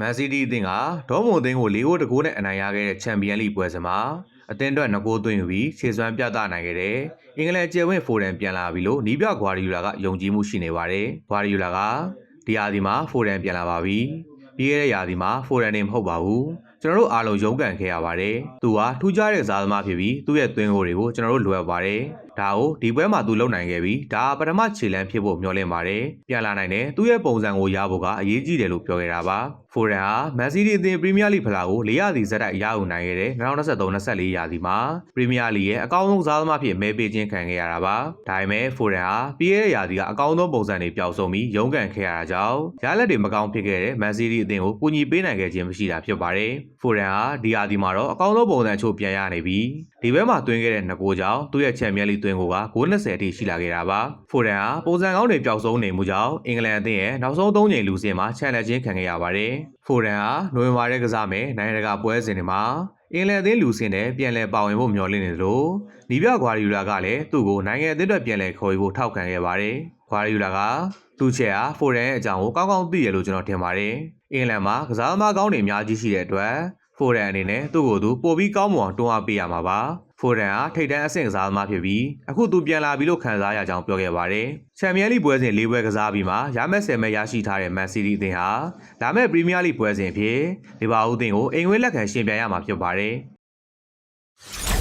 မန်စီးတီးအသင်းကဒေါမွန်အသင်းကို၄ဂိုးတကိုးနဲ့အနိုင်ရခဲ့တဲ့ချန်ပီယံလိပွဲစဉ်မှာအသင်းအတွက်2ဂိုးသွင်းယူပြီးခြေစွမ်းပြသနိုင်ခဲ့တဲ့အင်္ဂလန်ကျယ်ဝင့်ဖိုဒန်ပြန်လာပြီလို့နီးပြဂွာဒီယိုလာကယုံကြည်မှုရှိနေပါတယ်။ဂွာဒီယိုလာကဒီယာဒီမှာဖိုဒန်ပြန်လာပါပြီ။ပြီးခဲ့တဲ့ယာဒီမှာဖိုဒန်နေမဟုတ်ပါဘူး။ကျွန်တော်တို့အားလုံးရုန်းကန်ခဲ့ရပါတယ်။သူကထူးခြားတဲ့ဇာသမားဖြစ်ပြီးသူ့ရဲ့သွင်းဂိုးတွေကိုကျွန်တော်တို့လိုအပ်ပါတယ်။ ဒါကိုဒီပွဲမှာသူလုံနိုင်ခဲ့ပြီးဒါပထမခြေလမ်းဖြစ်ဖို့မျှော်လင့်ပါတယ်။ပြန်လာနိုင်တယ်သူ့ရဲ့ပုံစံကိုရဖို့ကအရေးကြီးတယ်လို့ပြောခဲ့တာပါ။ဖိုရန်ဟာမန်စီးတီးအသင်းပရီးမီးယားလိဖလားကို၄ရာသီဇက်တိုက်ရယူနိုင်ခဲ့တဲ့2023-24ရာသီမှာပရီးမီးယားလိရဲ့အကောင်းဆုံးစားသမားဖြစ်မဲပေးခြင်းခံခဲ့ရတာပါ။ဒါပေမဲ့ဖိုရန်ဟာပြီးခဲ့တဲ့ရာသီကအကောင်းဆုံးပုံစံတွေပျောက်ဆုံးပြီးရုန်းကန်ခဲ့ရတာကြောင့်ရလက်တွေမကောင်းဖြစ်ခဲ့တဲ့မန်စီးတီးအသင်းကိုကူညီပေးနိုင်ခဲ့ခြင်းမရှိတာဖြစ်ပါတယ်။ဖိုရန်ဟာဒီရာသီမှာတော့အကောင်းဆုံးပုံစံအချို့ပြန်ရနေပြီးဒီဘက်မှာသွင်းခဲ့တဲ့နှစ်ဂိုးကြောင့်သူ့ရဲ့ချန်ပီယံလိသွင်းဂိုးကဂိုး20အထိရှိလာခဲ့တာပါ။ဖိုရန်ဟာပုံစံကောင်းတွေပျောက်ဆုံးနေမှုကြောင့်အင်္ဂလန်အသင်းရဲ့နောက်ဆုံး၃ချိန်လူစင်မှာချန်လက်ချင်းခံခဲ့ရပါတယ်။ဖိုရန်ဟာနိုဝင်ဘာရဲကစားမယ်နိုင်ငံတကာပွဲစဉ်တွေမှာအင်္ဂလန်အသင်းလူစင်တဲ့ပြန်လည်ပါဝင်ဖို့မျှော်လင့်နေသလိုနီးပြဂွာဒီယိုလာကလည်းသူ့ကိုနိုင်ငံအသင်းအတွက်ပြန်လည်ခေါ်ယူဖို့ထောက်ခံခဲ့ပါတယ်။ဂွာဒီယိုလာကသူ့ချက်ဟာဖိုရန်ရဲ့အကြောင်းကိုကောင်းကောင်းသိတယ်လို့ကျွန်တော်ထင်ပါတယ်။အင်္ဂလန်မှာကစားသမားကောင်းတွေအများကြီးရှိတဲ့အတွက် ဖိုရန်အနေနဲ့သူ့ကိုယ်သူပို့ပြီးကောင်းမွန်အောင်တွန်းအားပေးရမှာပါ။ဖိုရန်ဟာထိတ်တန်းအဆင့်ကစားသမားဖြစ်ပြီးအခုသူပြန်လာပြီလို့ခံစားရကြောင်းပြောခဲ့ပါတယ်။ချန်ပီယံလိပွဲစဉ်၄ပွဲကစားပြီးမှရမက်ဆယ်မဲ့ရရှိထားတဲ့မန်စီးတီးအသင်းဟာလာမယ့်ပရီးမီးယားလိပွဲစဉ်အဖြစ်လီဗာပူးအသင်းကိုအိမ်ဝဲလက်ခံရှင်ပြိုင်ရမှာဖြစ်ပါတယ်။